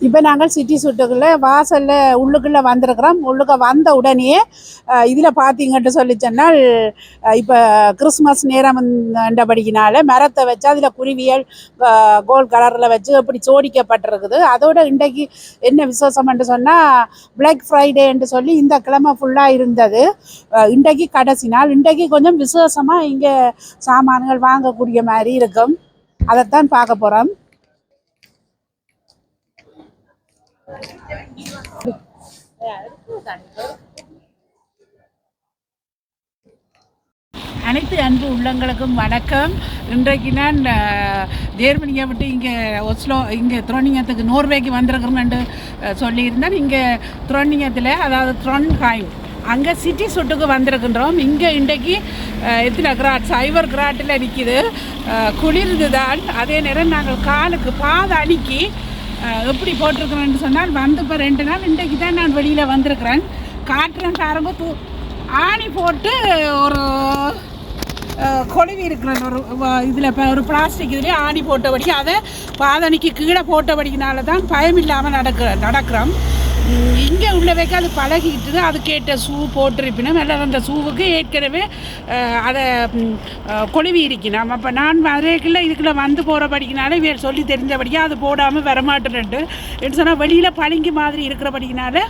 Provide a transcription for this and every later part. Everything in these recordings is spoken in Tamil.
இப்போ நாங்கள் சிட்டி சுட்டுக்குள்ளே வாசலில் உள்ளுக்குள்ளே வந்திருக்கிறோம். உள்ளுக்க வந்த உடனே இதில் பார்த்தீங்கன்ட்டு சொல்லி சொன்னால் இப்போ கிறிஸ்மஸ் நேரம் படிக்கினால மரத்தை வச்சு அதில் குருவியல் கோல்ட் கலரில் வச்சு அப்படி சோடிக்கப்பட்டிருக்குது அதோட இன்றைக்கு என்ன விசேஷம்னு சொன்னால் பிளாக் ஃப்ரைடேன்ட்டு சொல்லி இந்த கிழமை ஃபுல்லாக இருந்தது. இன்றைக்கு கடைசி நாள். இன்றைக்கு கொஞ்சம் விசேஷமாக இங்கே சாமான்கள் வாங்கக்கூடிய மாதிரி இருக்கும். அதைத்தான் பார்க்க போகிறோம் அனைத்து அன்பு உள்ளங்களுக்கும் வணக்கம். இன்றைக்கு நான் ஜேர்மனியை விட்டு இங்கே ஒஸ்லோ இங்கே துரோனியத்துக்கு நோர்வேக்கு வந்திருக்கிறோம்னு சொல்லியிருந்தேன். இங்கே துரோனியத்தில் அதாவது த்ரொன்ஹைம் அங்கே சிட்டி சுட்டுக்கு வந்திருக்கின்றோம். இங்கே இன்றைக்கு எத்தனை கிராட் சைபர் கிராட்டில் நிற்கிது. குளிர்ந்து தான் அதே நேரம் நாங்கள் காலுக்கு பாதை அணுக்கி எப்படி போட்டிருக்கிறேன்னு சொன்னால் வந்து இப்போ ரெண்டு நாள் இன்றைக்கு தான் நான் வெளியில் வந்திருக்கிறேன். காட்டுறேன் சாரம்பு தூ ஆணி போட்டு ஒரு கொழுவி இருக்கிறேன். ஒரு இதில் இப்போ ஒரு பிளாஸ்டிக் இதுலேயே ஆணி போட்டபடி அதை பாதணிக்கு கீழே போட்டபடினால தான் பயம் இல்லாமல் நடக்க நடக்கிறோம். இங்கே உள்ளவைக்கு அது பழகிட்டு அதுக்கேற்ற ஷூ போட்டிருப்பினும் அல்லது அந்த ஷூவுக்கு ஏற்கனவே அதை கொழுவி இருக்கணும் அப்போ நான் வரைக்குள்ள இதுக்குள்ளே வந்து போகிற போகிறபடிக்கினால இவர் சொல்லி தெரிஞ்சபடியாக அது போடாமல் வரமாட்டேன்ட்டு என்று சொன்னால் வெளியில் பளிங்கு மாதிரி இருக்கிற படிக்கினால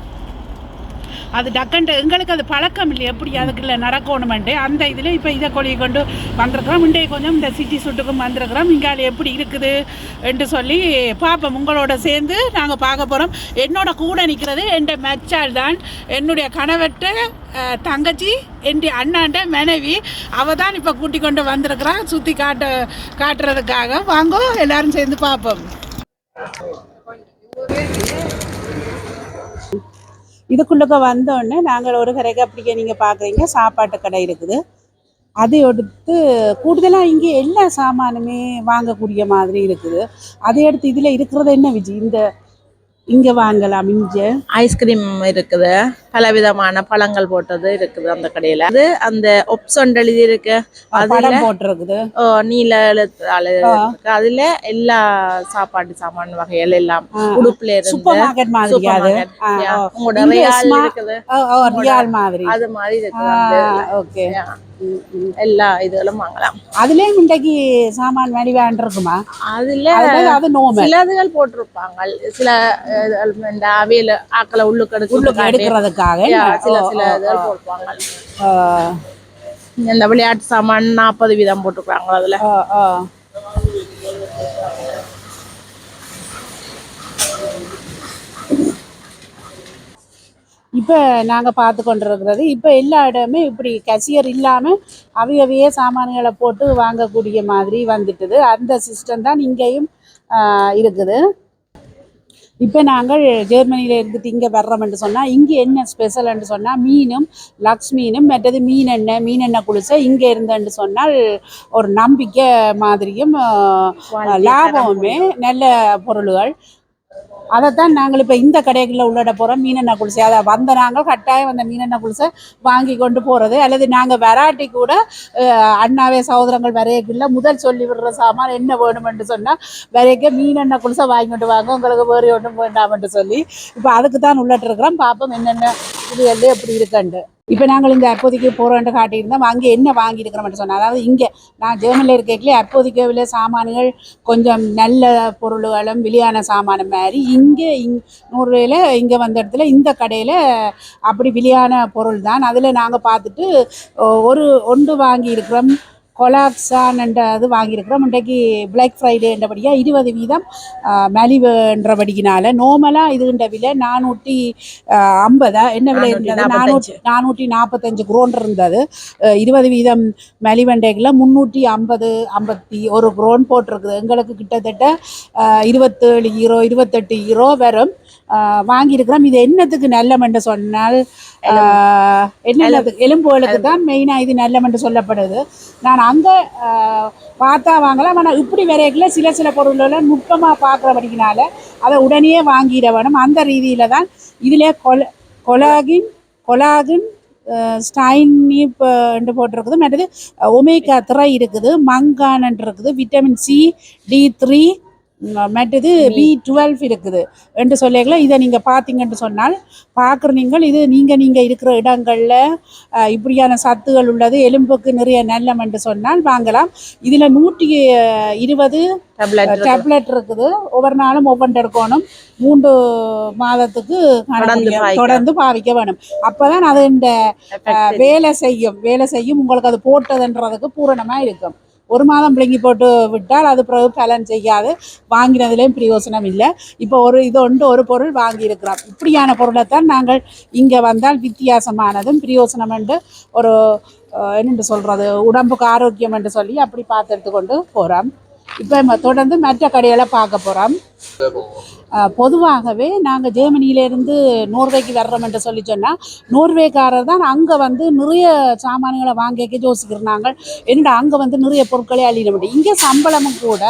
அது டக்குன்ட்டு எங்களுக்கு அது பழக்கம் இல்லை. எப்படி அதுக்குள்ள நடக்கணுமெண்டு அந்த இதில் இப்போ இதை கொழியை கொண்டு வந்திருக்கிறோம். இன்றைய கொஞ்சம் இந்த சிட்டி சுட்டுக்கும் வந்திருக்கிறோம். இங்கால எப்படி இருக்குது என்று சொல்லி பார்ப்போம். உங்களோட சேர்ந்து நாங்கள் பார்க்க போகிறோம் என்னோட கூட நிற்கிறது என் மெச்சால் தான். என்னுடைய கணவர்கிட்ட தங்கச்சி என் அண்ணாண்ட மனைவி அவ தான் இப்போ கூட்டி கொண்டு வந்திருக்கிறான் சுற்றி காட்ட காட்டுறதுக்காக. வாங்கோ எல்லாரும் சேர்ந்து பார்ப்போம். இதுக்குள்ளக்க வந்தோடனே நாங்கள் ஒரு கரைக்கு அப்படியே நீங்கள் பார்க்குறீங்க சாப்பாட்டு கடை இருக்குது. அதை எடுத்து கூடுதலாக இங்கே எல்லா சாமானுமே வாங்கக்கூடிய மாதிரி இருக்குது. அதை எடுத்து இதில் இருக்கிறது என்ன விஜய் இந்த இங்கே வாங்கலாம் இங்கே. ஐஸ்கிரீம் இருக்குது. பலவிதமான பழங்கள் போட்டது இருக்குது அந்த கடையில. அது அந்த ஒப்சன் எழுதி இருக்கு அதுல போட்டிருக்குது. ஓ, நீல எழுத்தால இருக்கு. அதுல எல்லா சாப்பாட்டு சாமான் வகைகள் எல்லாம் உடுப்புல இருந்து சூப்பர் மார்க்கெட் மாதிரி. உங்களோட ரியால் இருக்குது. அது மாதிரி இருக்குது. அந்த ஓகே. எல்லா இதுகளும் வாங்கலாம் அதுலேயும் இன்றைக்கு சாமான் வழி இருக்குமா அதுல அது சிலதுகள் போட்டிருப்பாங்க சில இந்த அவையில ஆக்களை உள்ளுக்கு எடுக்க எடுக்கிறதுக்காக சில சில இதுகள். போட்டுருப்பாங்க இந்த விளையாட்டு சாமான் நாற்பது வீதம் போட்டுருக்காங்க அதுல இப்போ நாங்கள் பார்த்து கொண்டிருக்கிறது. இப்போ எல்லா இடமே இப்படி கசியர் இல்லாமல் அவையவையே சாமான்களை போட்டு வாங்கக்கூடிய மாதிரி வந்துட்டுது. அந்த சிஸ்டம் தான் இங்கேயும் இருக்குது. இப்போ நாங்கள் ஜெர்மனியில் இருந்துட்டு இங்கே வர்றோம்னு சொன்னால் இங்கே என்ன ஸ்பெஷல்னு சொன்னால் மீனும் லக்ஸ் மீனும் மற்றது மீன் எண்ணெய் மீன் எண்ணெய் குளிச்ச இங்கே இருந்தேன்னு சொன்னால் ஒரு நம்பிக்கை மாதிரியும் லாபமுமே நல்ல பொருள்கள். அதைத்தான் நாங்கள் இப்போ இந்த கடைகளில் உள்ளிட போகிறோம் மீனெண்ணெய் குளிசை அதை வந்த நாங்கள் கட்டாயம் அந்த மீனெண்ணெய் குளிசை வாங்கி கொண்டு போகிறது அல்லது நாங்கள் வெராட்டி கூட அண்ணாவே சகோதரங்கள் வரையக்கில்ல முதல் சொல்லி விடுற சாமான் என்ன வேணுமென்று சொன்னால் வரைக்க மீனெண்ணெய் குளிசை வாங்கி கொண்டு வாங்க. உங்களுக்கு வேறு ஒன்றும் வேண்டாம்ன்ட்டு சொல்லி இப்போ அதுக்கு தான் உள்ளட்டு இருக்கிறோம் பார்ப்போம் என்னென்ன இது எல்லாம் எப்படி இருக்குண்டு இப்போ நாங்கள் இந்த அப்போதைக்கு போகிறோன்ட்டு காட்டியிருந்தோம். அங்கே என்ன வாங்கியிருக்கிறோம்னு சொன்னால் அதாவது இங்கே நான் ஜெர்மனியில் இருக்கலே அப்போதைக்கு உள்ள சாமான்கள் கொஞ்சம் நல்ல பொருள்களும் விலையான சாமானம் மாதிரி இங்கே இங் நூறுரூவாயில் இங்கே வந்த இடத்துல இந்த கடையில் அப்படி விலையான பொருள் தான். அதில் நாங்கள் பார்த்துட்டு ஒரு ஒன்று வாங்கியிருக்கிறோம். கொலாக்ஸான் என்ற இது வாங்கியிருக்கிறோம். இன்றைக்கு பிளாக் ஃப்ரைடேன்றபடியாக இருபது வீதம் மலிவுன்றபடிக்கினால நோமலாக இதுன்ற விலை நானூற்றி ஐம்பதா? என்ன விலை இருந்தது? நானூற்றி நானூற்றி நாற்பத்தஞ்சு குரோன் இருந்தது. இருபது வீதம் மலிவண்டைகளில் முந்நூற்றி ஐம்பது ஐம்பத்தி ஒரு குரோன் போட்டிருக்குது. எங்களுக்கு கிட்டத்தட்ட இருபத்தேழு ஈரோ இருபத்தெட்டு ஈரோ வரும் வாங்கியிருக்கிறோம். இது என்னத்துக்கு நல்லமென்று சொன்னால் என்னத்துக்கு எலும்புகளுக்கு தான் மெயினாக இது நல்லமென்று சொல்லப்படுது. நான் அங்கே பார்த்தா வாங்கலாம். ஆனால் இப்படி வரைக்கல சில சில பொருள்களை நுட்பமாக பார்க்குறபடினால அதை உடனே வாங்கிட வேணும். அந்த ரீதியில் தான் இதில் கொல கொலாகின் கொலாகின் ஸ்டைனி என்று போட்டிருக்குது. மற்றது ஒமேகா த்ரை இருக்குது. மங்கானன் இருக்குது விட்டமின் சி டி த்ரீ மற்றது பி டுவெல் இருக்குது. என்று சொல்லிக்கலாம் இதை நீங்கள் பார்த்தீங்கன்னு சொன்னால் பார்க்குற நீங்கள் இது நீங்கள் நீங்கள் இருக்கிற இடங்களில் இப்படியான சத்துகள் உள்ளது எலும்புக்கு நிறைய நல்லம் என்று சொன்னால் வாங்கலாம். இதில் நூற்றி இருபது டேப்லெட் இருக்குது. ஒவ்வொரு நாளும் ஒவ்வொன்று எடுக்கணும். மூன்று மாதத்துக்கு தொடர்ந்து பாவிக்க. வேணும். அப்பதான் அது இந்த வேலை செய்யும். வேலை செய்யும். உங்களுக்கு அது போட்டதுன்றதுக்கு பூரணமாக இருக்கும். ஒரு மாதம் பிடுங்கி போட்டு விட்டால் அது பிறகு பலன் செய்யாது. வாங்கினதுலேயும் பிரயோசனம் இல்லை. இப்போ ஒரு இது ஒன்று ஒரு பொருள் வாங்கியிருக்கிறோம். இப்படியான பொருளைத்தான் நாங்கள் இங்கே வந்தால் வித்தியாசமானதும் பிரயோசனம் என்று ஒரு என்னென்று சொல்கிறது உடம்புக்கு ஆரோக்கியம் என்று சொல்லி அப்படி பார்த்து எடுத்துக்கொண்டு போகிறோம் இப்போ தொடர்ந்து மற்ற கடையெல்லாம் பார்க்க போகிறோம் பொதுவாகவே நாங்கள் ஜெர்மனியிலேருந்து நோர்வேக்கு வர்றோம் என்று சொல்லி சொன்னால் நோர்வேக்காரர் தான் அங்கே வந்து நிறைய சாமான்களை வாங்கிக்க யோசிக்கிறாங்க. என்னடா அங்கே வந்து நிறைய பொருட்களை அள்ளிட முடியும். இங்கே சம்பளமும் கூட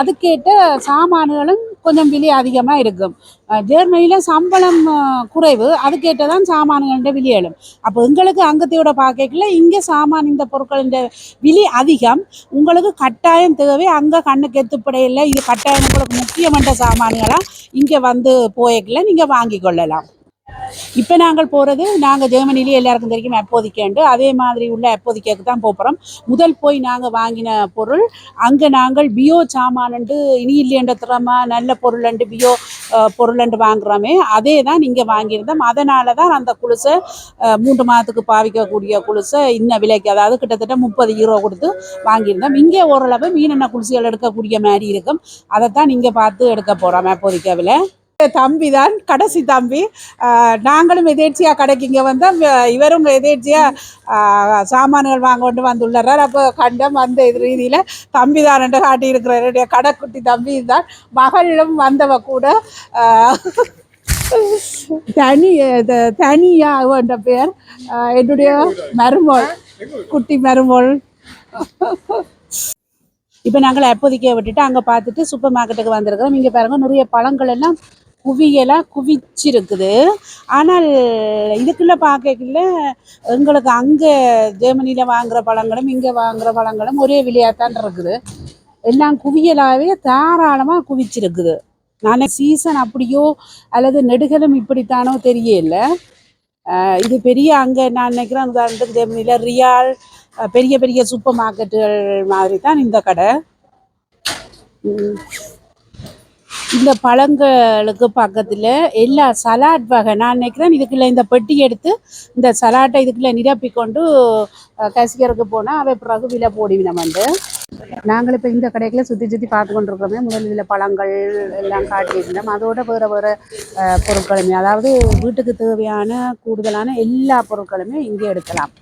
அதுக்கேற்ற சாமான்களும் கொஞ்சம் விலை அதிகமாக இருக்கும். ஜெர்மனியில் சம்பளம் குறைவு. அதுக்கேற்ற தான் சாமான்கள எழும் அப்போ எங்களுக்கு அங்கத்தையோட பார்க்கல இங்கே சாமான் இந்த பொருட்களின் விலை அதிகம். உங்களுக்கு கட்டாயம் தேவை. அங்கே கண்ணுக்கு எத்துப்படையில் இது கட்டாயம் உங்களுக்கு முக்கியமான சாமான்களாக இங்கே வந்து போயக்கில் நீங்கள் வாங்கி கொள்ளலாம். இப்போ நாங்கள் போகிறது நாங்கள் ஜெர்மனிலேயே எல்லாருக்கும் தெரியும் அப்போதிக்கேண்டு அதே மாதிரி உள்ள அப்போதிக்கேக்கு தான் போகிறோம் முதல் போய் நாங்கள் வாங்கின பொருள் அங்கே நாங்கள் பியோ சாமானண்டு இனி இல்லைன்ற திறமா நல்ல பொருளண்டு பியோ பொருளண்டு வாங்குறோமே. அதே தான் இங்கே வாங்கியிருந்தோம். அதனால தான் அந்த குழுசை மூன்று மாதத்துக்கு பாவிக்கக்கூடிய குழுசை இன்ன விலைக்கு அதாவது கிட்டத்தட்ட முப்பது யூரோ கொடுத்து வாங்கியிருந்தோம். இங்கே ஓரளவு மீனெண்ணெய் குளிசைகள் எடுக்கக்கூடிய மாதிரி இருக்கும். அதைத்தான் இங்கே பார்த்து எடுக்க போகிறோம் அப்போதைக்கவில் தம்பி தான் கடைசி தம்பி. ஆஹ் நாங்களும் எதேர்ச்சியாக கடைக்கு இங்கே வந்தோம் இவரும் எதேர்ச்சியாக சாமான்கள் வாங்க கொண்டு வந்துள்ளார். அப்போ கண்டம் அந்த இது ரீதியில் தம்பி தான் என்று காட்டியிருக்கிறார். என்னுடைய கடைக்குட்டி தம்பி தான் மகளும் வந்தவ கூட ஆஹ் தனி தனியா என்ற பேர் ஆஹ் என்னுடைய மருமோள் குட்டி மருமோள். இப்போ நாங்கள் அப்போதைக்கே விட்டுட்டு அங்கே பார்த்துட்டு சூப்பர் மார்க்கெட்டுக்கு வந்திருக்கிறோம். இங்கே பாருங்க நிறைய பழங்கள் எல்லாம் குவியலாக குவிச்சிருக்குது. ஆனால் இதுக்குள்ள பார்க்கல எங்களுக்கு அங்கே ஜெர்மனியில் வாங்குகிற பழங்களும் இங்கே வாங்குற பழங்களும் ஒரே விளையாட்டான் இருக்குது. எல்லாம் குவியலாகவே தாராளமாக குவிச்சிருக்குது. நான் சீசன் அப்படியோ அல்லது நெடுகளும் இப்படித்தானோ தெரியல. இது பெரிய அங்கே நான் நினைக்கிறேன் உதாரணத்துக்கு ஜெர்மனியில் ரியால் பெரிய பெரிய சூப்பர் மார்க்கெட்டுகள் மாதிரி தான் இந்த கடை. இந்த பழங்களுக்கு பக்கத்தில் எல்லா சலாட் வகை நான் நினைக்கிறேன் இதுக்குள்ள இந்த பெட்டி எடுத்து இந்த சலாட்டை இதுக்குள்ளே நிரப்பி கொண்டு கசிக்கிறதுக்கு போனால் அவை பிறகு விலை போடுவினம் வந்து. நாங்கள் இப்போ இந்த கடைகளை சுற்றி சுற்றி பார்த்து கொண்டிருக்கிறோமே முதல் இதில் பழங்கள் எல்லாம் காட்டியிருந்தோம். அதோட வேறு வேறு பொருட்களுமே அதாவது வீட்டுக்கு தேவையான கூடுதலான எல்லா பொருட்களுமே இங்கே எடுக்கலாம்.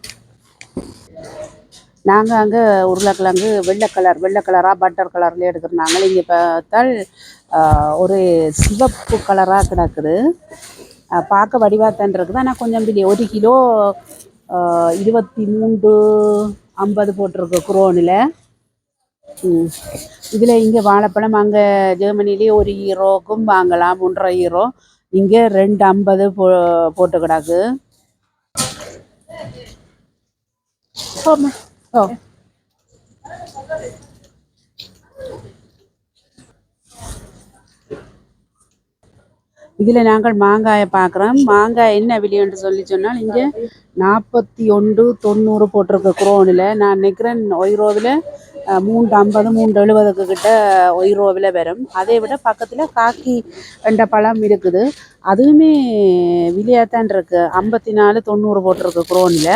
நாங்கள் அங்கே உருளைக்கிழங்கு வெள்ளை கலர் வெள்ளை கலராக பட்டர் கலர்லேயே எடுக்கிறனாங்க இங்கே பார்த்தால் ஒரு சிவப்பு கலராக கிடக்குது. பார்க்க வடிவாத்தான் இருக்குது. ஆனால் கொஞ்சம் பிடி ஒரு கிலோ இருபத்தி மூன்று ஐம்பது போட்டிருக்கு குரோனில். இதில் இங்கே வாழைப்பழம் அங்கே ஜெர்மனிலேயே ஒரு ஹீரோக்கும் வாங்கலாம் ஒன்றரை ஹீரோ இங்கே ரெண்டு ஐம்பது போ போட்டு கிடக்கு. ஆமாம் இதில் நாங்கள் மாங்காயை பார்க்குறோம். மாங்காய் என்ன விலைன்னு சொல்லி சொன்னால் இங்கே நாற்பத்தி ஒன்று தொண்ணூறு போட்டிருக்கு குரோனில். நான் நினைக்கிறேன் ஒய்ரோவில் மூன்று ஐம்பது மூன்று எழுபதுக்கு கிட்ட ஒய்ரோவில் வரும். அதை விட பக்கத்தில் காக்கி என்ற பழம் இருக்குது. அதுவுமே விலையாகத்தான் இருக்குது ஐம்பத்தி நாலு தொண்ணூறு போட்டிருக்கு குரோனில்.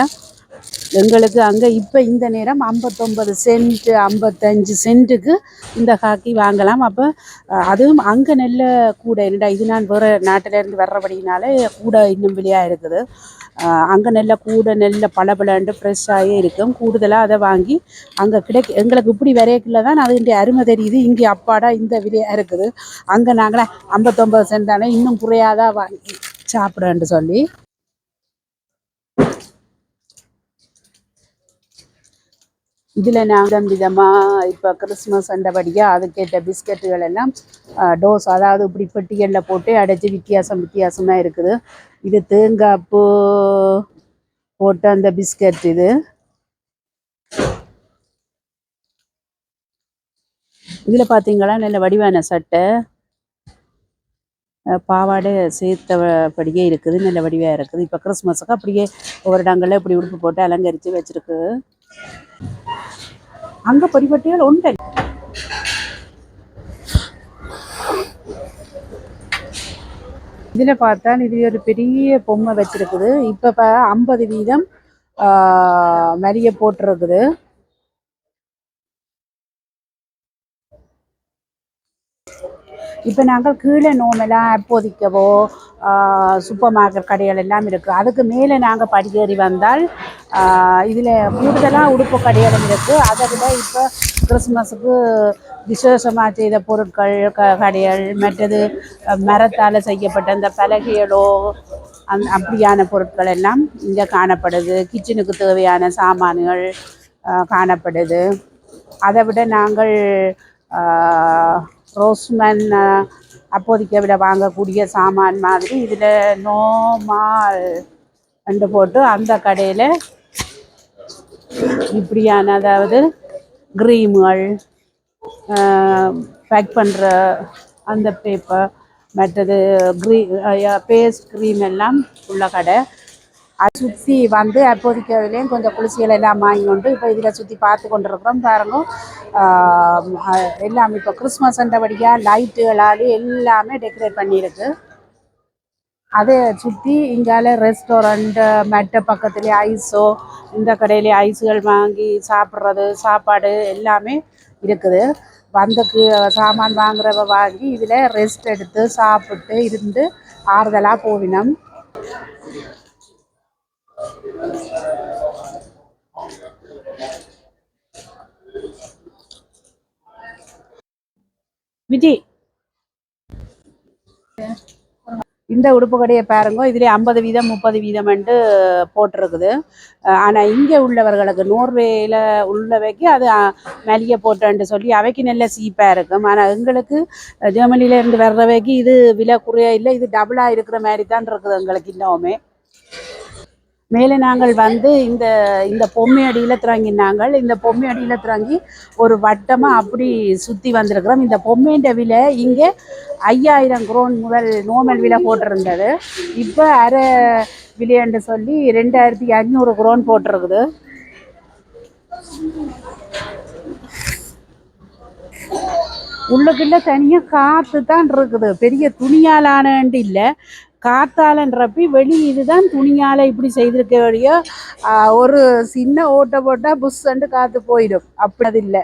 எங்களுக்கு அங்கே இப்போ இந்த நேரம் ஐம்பத்தொம்பது சென்ட்டு ஐம்பத்தஞ்சு சென்ட்டுக்கு இந்த காக்கி வாங்கலாம். அப்போ அதுவும் அங்கே நெல்ல கூட என்னடா இது நான் வேறு நாட்டிலேருந்து வர்றபடினாலே கூட இன்னும் விலையாக இருக்குது. அங்கே நெல்ல கூட நெல்ல பளபளண்டு ஃப்ரெஷ்ஷாகவே இருக்கும். கூடுதலாக அதை வாங்கி அங்கே கிடைக்க எங்களுக்கு இப்படி விரையக்குள்ள தான் அதுடைய அருமை தெரியுது. இங்கே அப்பாடா இந்த விலையாக இருக்குது. அங்கே நாங்களே ஐம்பத்தொம்பது சென்ட் தானே இன்னும் குறையாதான் வாங்கி சாப்பிடன்னு சொல்லி இதில் நாங்கள் விதமாக இப்போ கிறிஸ்மஸ் அண்டபடியாக அதுக்கேற்ற பிஸ்கட்டுகள் எல்லாம் டோஸ் அதாவது இப்படி பெட்டிகளில் போட்டு அடைச்சி வித்தியாசம் வித்தியாசமாக இருக்குது. இது தேங்காய் பூ போட்ட அந்த பிஸ்கட் இது. இதில் பார்த்தீங்களா நல்ல வடிவான சட்டை. பாவாடை சேர்த்தபடியே இருக்குது நல்ல வடிவாக இருக்குது. இப்போ கிறிஸ்மஸுக்கு அப்படியே ஒவ்வொரு இடங்களில் இப்படி உடுப்பு போட்டு அலங்கரித்து வச்சுருக்கு. அங்க படிப்பட்டிகள் உண்டு. இதில் பார்த்தா இது ஒரு பெரிய பொம்மை வச்சிருக்குது. இப்போ இப்போ ஐம்பது வீதம் மரிய போட்டிருக்குது. இப்போ நாங்கள் கீழே நோமெல்லாம் அப்போதிக்கவோ சூப்பர் மார்க்கெட் கடைகள் எல்லாம் இருக்குது அதுக்கு மேலே நாங்கள் படியேறி வந்தால் இதில் கூடுதலாக உடுப்பு கடைகளும் இருக்குது அதை விட இப்போ கிறிஸ்மஸுக்கு விசேஷமாக செய்த பொருட்கள் க கடைகள் மற்றது மரத்தால் செய்யப்பட்ட இந்த பலகைகளோ அந் அப்படியான பொருட்கள் எல்லாம் இங்கே காணப்படுது. கிச்சனுக்கு தேவையான சாமான்கள் காணப்படுது. அதை விட நாங்கள் ரோஸ்மன் ஆஹ் அப்போதைக்கு விட வாங்கக்கூடிய சாமான் மாதிரி இதில் நோமால் ரெண்டு போட்டு அந்த கடையில் இப்படியான அதாவது க்ரீம்கள் பேக் பண்ணுற அந்த பேப்பர் மற்றது க்ரீ பேஸ்ட் க்ரீம் எல்லாம் உள்ள கடை. அது சுற்றி வந்து அப்போதைக்கு அதுலேயும் கொஞ்சம் குளிர்ச்சிகள் எல்லாம் வாங்கி கொண்டு இப்போ இதில் சுற்றி பார்த்து கொண்டு இருக்கிறோம் பாருங்க எல்லாம் இப்போ கிறிஸ்மஸ்ன்றபடியாக லைட்டுகளாலே எல்லாமே டெக்கரேட் பண்ணியிருக்கு. அதை சுற்றி இங்கால ரெஸ்டாரண்ட்டு மெட்ட பக்கத்துலேயே ஐஸோ இந்த கடையிலே ஐஸுகள் வாங்கி சாப்பிட்றது சாப்பாடு எல்லாமே இருக்குது. வந்துக்கு சாமான் வாங்குறவ வாங்கி இதில் ரெஸ்ட் எடுத்து சாப்பிட்டு இருந்து ஆறுதலாக போவினோம். விஜி. இந்த உடுப்பு கடையை பாருங்க இதுலேயே ஐம்பது வீதம் முப்பது வீதம்ன்ட்டு போட்டிருக்குது. ஆனால் இங்கே உள்ளவர்களுக்கு நோர்வேயில் உள்ளவைக்கு அது அஹ், மலிய போட்டேன்ட்டு சொல்லி அவைக்கு நல்ல சீப்பாக இருக்கும். ஆனால் எங்களுக்கு ஜெர்மனிலேருந்து ஜெர்மனில இருந்து வர்றவைக்கு இது விலை குறைய இல்லை இது டபுளாக இருக்கிற மாதிரி தான் இருக்குது எங்களுக்கு இன்னுமே. மேலே நாங்கள் வந்து இந்த இந்த பொம்மை அடியில் திறங்கி நாங்கள் இந்த பொம்மை அடியில் திறங்கி ஒரு வட்டமாக அப்படி சுற்றி வந்திருக்கிறோம். இந்த பொம்மைண்ட விலை இங்கே ஐயாயிரம் குரோன் முதல் நோமல் விலை போட்டிருந்தது. இப்போ அரை விலையன்று சொல்லி ரெண்டாயிரத்தி அஞ்சூறு குரோன் போட்டிருக்குது. உள்ளுக்குள்ள தனியாக காற்று தான் இருக்குது. பெரிய துணியாலானன்ட்டு இல்லை. காத்தாலன்றப்பி வெளி இதுதான் துணியால இப்படி செய்திருக்க வழியோ ஒரு சின்ன ஓட்டை போட்டால் புஷ்ஷண்டு காற்று போயிடும். அப்படி இல்லை.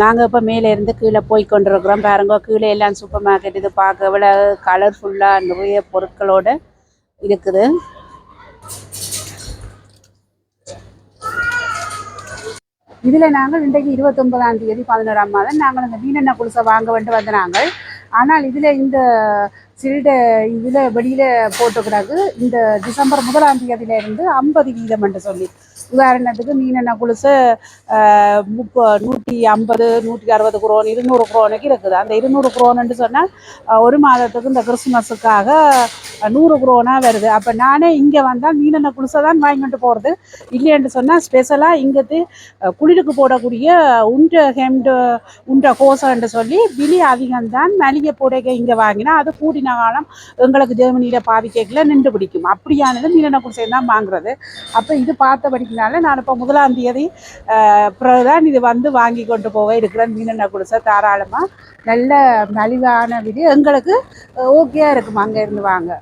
நாங்கள் இப்போ மேலே இருந்து கீழே போய் கொண்டிருக்கிறோம். பாருங்க கீழே எல்லாம் சூப்பர் மார்க்கெட் இது பார்க்க விட கலர்ஃபுல்லாக நிறைய பொருட்களோட இருக்குது. இதில் நாங்கள் இன்றைக்கு இருபத்தொன்பதாம் தேதி பதினோராம் மாதம் நாங்கள் அந்த மீனெண்ணெய் குளிசை வாங்க வேண்டு வந்த நாங்கள் ஆனால் இதில் இந்த சில்டை இதில் வெளியில் போட்டுக்கிறாங்க. இந்த டிசம்பர் முதலாம் தேதியிலேருந்து ஐம்பது வீதம் என்று சொல்லி. உதாரணத்துக்கு மீனெண்ணெய் குளிசை முப்ப நூற்றி ஐம்பது நூற்றி அறுபது குரோன் இருநூறு குரோனுக்கு இருக்குது. அந்த இருநூறு குரோனுன்னு சொன்னால் ஒரு மாதத்துக்கு இந்த கிறிஸ்மஸுக்காக நூறு குரோனாக வருது. அப்போ நானே இங்கே வந்தால் மீனெண்ணெய் குளிசை தான் வாங்கிட்டு போகிறது இல்லைன்னு சொன்னால் ஸ்பெஷலாக இங்கத்து குளிருக்கு போடக்கூடிய உண்ட ஹெம்டு உண்ட கோசம்னு சொல்லி விலை அதிகம்தான் மளிகை போடைக்க இங்கே வாங்கினா அது கூடின காலம் எங்களுக்கு ஜெர்மனியில் பாவிக்கல நின்று பிடிக்கும். அப்படியானது மீனெண்ணெய் குடிசைன்னு தான் வாங்குறது. அப்போ இது பார்த்தபடிக்குனால நான் இப்போ முதலாம் தேதி பிறகுதான் இது வந்து வாங்கி கொண்டு போக இருக்கிறேன் மீனெண்ணெய் குடிசை தாராளமாக நல்ல மலிவான விதி எங்களுக்கு ஓகேயா இருக்கும் அங்கே இருந்து வாங்க.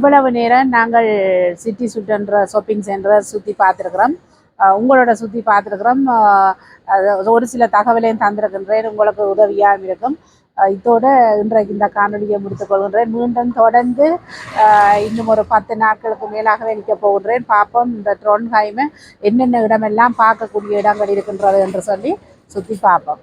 இவ்வளவு நேரம் நாங்கள் சிட்டி சுட்டன்ற ஷாப்பிங் சென்டரை சுற்றி பார்த்துருக்குறோம். உங்களோட சுற்றி பார்த்துருக்குறோம். ஒரு சில தகவலையும் தந்திருக்கின்றேன். உங்களுக்கு உதவியாக இருக்கும். இதோடு இதோட இன்றைக்கு இந்த காணொலியை முடித்துக் கொள்கின்றேன். மீண்டும் தொடர்ந்து இன்னும் ஒரு பத்து நாட்களுக்கு மேலாகவே நிற்க போகின்றேன். பார்ப்போம். இந்த ட்ரோன்ஹைமை என்னென்ன இடமெல்லாம் பார்க்கக்கூடிய இடங்கள் இருக்கின்றது என்று சொல்லி சுற்றி பார்ப்போம்.